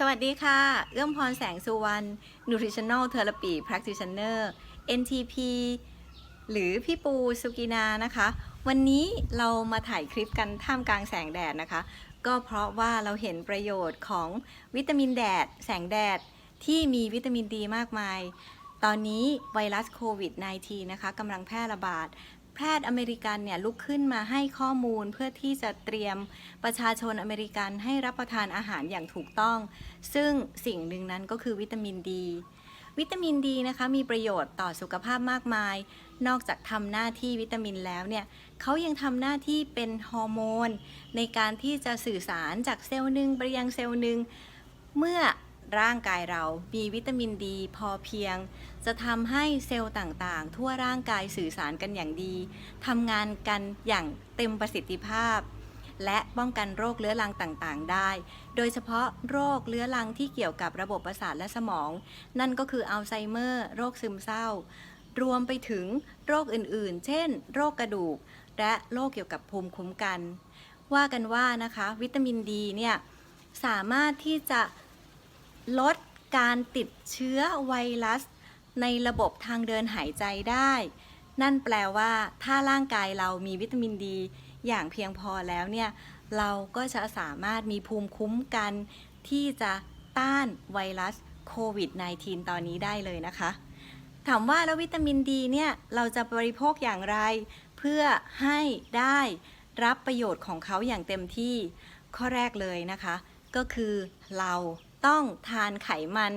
สวัสดีค่ะ เอื้อมพรแสงสุวรรณ Nutritional Therapy Practitioner NTP หรือพี่ปูสุกินานะคะ วันนี้เรามาถ่ายคลิปกันท่ามกลางแสงแดดนะคะ ก็เพราะว่าเราเห็นประโยชน์ของวิตามินแดด แสงแดดที่มีวิตามินดีมากมาย ตอนนี้ไวรัสโควิด -19 นะคะกำลังแพร่ระบาด แพทย์อเมริกันเนี่ยลุกขึ้นมาให้ข้อมูลเพื่อที่จะเตรียมประชาชนอเมริกันให้รับประทานอาหารอย่างถูกต้อง ซึ่งสิ่งหนึ่งนั้นก็คือวิตามินดี วิตามินดีนะคะมีประโยชน์ต่อสุขภาพมากมาย นอกจากทำหน้าที่วิตามินแล้วเนี่ยเขายังทำหน้าที่เป็นฮอร์โมนในการที่จะสื่อสารจากเซลล์หนึ่งไปยังเซลล์หนึ่งเมื่อ ร่างกายเรามีวิตามินดีพอเพียง จะทำให้เซลล์ต่างๆ ทั่วร่างกายสื่อสารกันอย่างดีทำงานกันอย่างเต็มประสิทธิภาพ และป้องกันโรคเรื้อรังต่างๆ ได้ โดยเฉพาะโรคเรื้อรังที่เกี่ยวกับระบบประสาทและสมอง นั่นก็คืออัลไซเมอร์ โรคซึมเศร้า รวมไปถึงโรคอื่นๆ เช่น โรคกระดูก และโรคเกี่ยวกับภูมิคุ้มกัน ว่ากันว่านะคะ วิตามินดีเนี่ยสามารถที่จะ ลดการติดเชื้อไวรัส ในระบบทางเดินหายใจได้ นั่นแปลว่าถ้าร่างกายเรามีวิตามินดี อย่างเพียงพอแล้วเนี่ยเราก็จะสามารถมีภูมิคุ้มกันที่จะต้านไวรัสโควิด -19 ตอนนี้ได้เลยนะคะ ถามว่าแล้ววิตามินดีเนี่ยเราจะบริโภคอย่างไร เพื่อให้ได้รับประโยชน์ของเขาอย่างเต็มที่ ข้อแรกเลยนะคะ ก็คือเรา ต้องทานไขมัน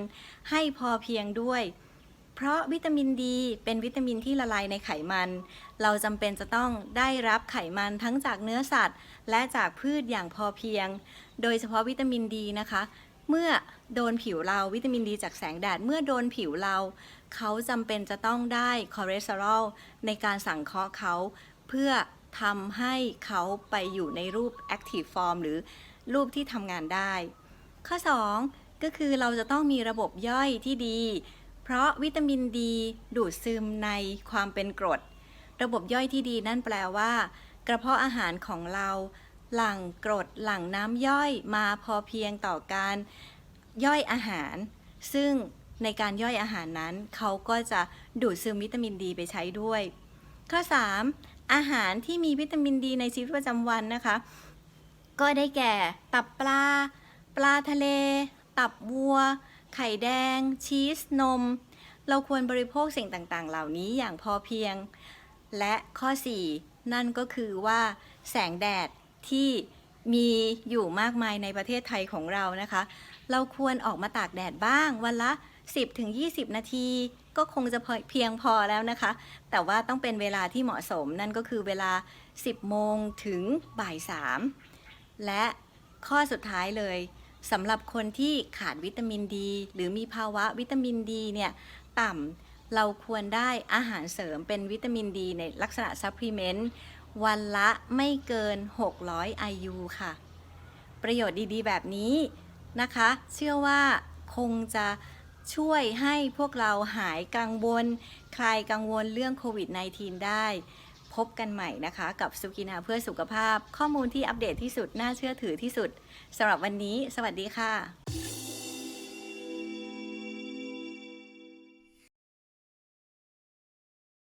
ให้พอเพียงด้วย เพราะวิตามินดีเป็นวิตามินที่ละลายในไขมัน เราจำเป็นจะต้องได้รับไขมันทั้งจากเนื้อสัตว์ และจากพืชอย่างพอเพียง โดยเฉพาะวิตามินดีนะคะ เมื่อโดนผิวเราวิตามินดีจากแสงแดดเมื่อโดนผิวเรา เขาจำเป็นจะต้องได้คอเลสเตอรอลในการสังเคราะห์เขาเพื่อทำให้เขาไปอยู่ในรูป active form หรือรูปที่ทำงานได้ ข้อ 2 ก็คือเราจะต้องมีระบบย่อยที่ดี เพราะวิตามินดี ดูดซึมในความเป็นกรด ระบบย่อยที่ดีนั่นแปลว่า กระเพาะอาหารของเรา หลั่งกรดหลั่งน้ำย่อยมาพอเพียงต่อการย่อยอาหาร ซึ่งในการย่อยอาหารนั้น เขาก็จะดูดซึมวิตามินดีไปใช้ด้วย ข้อ 3 อาหารที่มีวิตามินดีในชีวิตประจำวันนะคะ ก็ได้แก่ ตับปลา ปลาทะเล ตับวัว ไข่แดง ชีส นม เราควรบริโภคสิ่งต่างๆ เหล่านี้อย่างพอเพียง และข้อ 4 นั่นก็คือว่าแสงแดดที่มีอยู่มากมายในประเทศไทยของเรานะคะ เราควรออกมาตากแดดบ้างวันละ 10-20 นาทีก็คงจะเพียงพอแล้วนะคะ แต่ว่าต้องเป็นเวลาที่เหมาะสมนั่นก็คือเวลา 10 โมงถึงบ่าย 3 และข้อสุดท้ายเลย สำหรับคนที่ขาดวิตามินดี หรือมีภาวะวิตามินดีเนี่ยต่ำเราควรได้อาหารเสริมเป็นวิตามินดีในลักษณะซัพพลีเมนต์วันละไม่เกิน 600 IU ค่ะ ประโยชน์ดีๆ แบบนี้นะคะ เชื่อว่าคงจะช่วยให้พวกเราหายกังวล คลายกังวลเรื่องโควิด -19 ได้ พบกันใหม่นะคะ กับสุกินาเพื่อสุขภาพ ข้อมูลที่อัปเดตที่สุดน่าเชื่อถือที่สุดสำหรับวันนี้ สวัสดีค่ะ